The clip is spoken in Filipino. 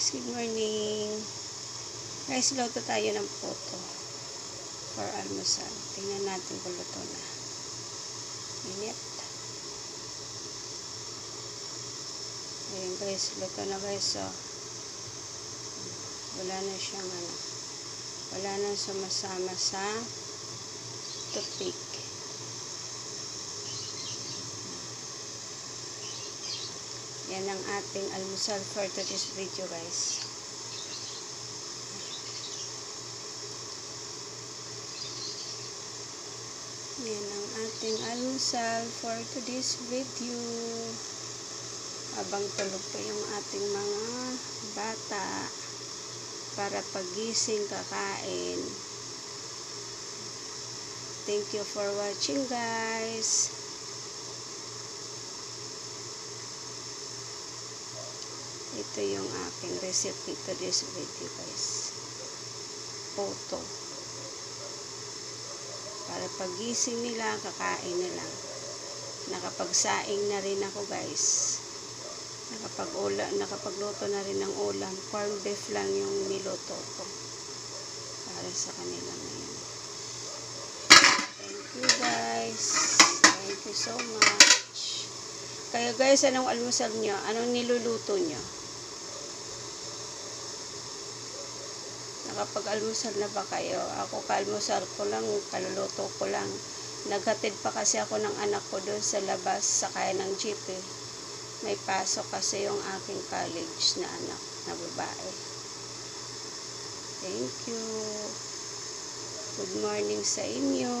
guys, good morning. Guys, luto tayo ng puto for almusal. Tingnan natin kung luto na. Init. Ayan guys, luto na guys. So, wala na siyang ano. Wala na sumasama sa toothpick. Yan ang ating almusal for today's video guys. Yan ang ating almusal for today's video. Habang tulog pa yung ating mga bata para pagising kakain. Thank you for watching guys. Ito yung aking recipe to this video guys. Photo. Para pagising nila, kakain na lang. Nakapagsaing na rin ako guys. Nakapag-ula, nakapagluto na rin ng ulam. Corn beef lang yung niluto ko. Para sa kanila ngayon. Thank you guys. Thank you so much. Kaya guys, anong almusal nyo? Anong niluluto nyo? Nakapag-almusal na ba kayo? Ako kalmusal ko lang, kaluluto ko lang. Naghatid pa kasi ako ng anak ko doon sa labas, sakay ng jeep eh. May pasok kasi yung aking college na anak na babae. Thank you. Good morning sa inyo.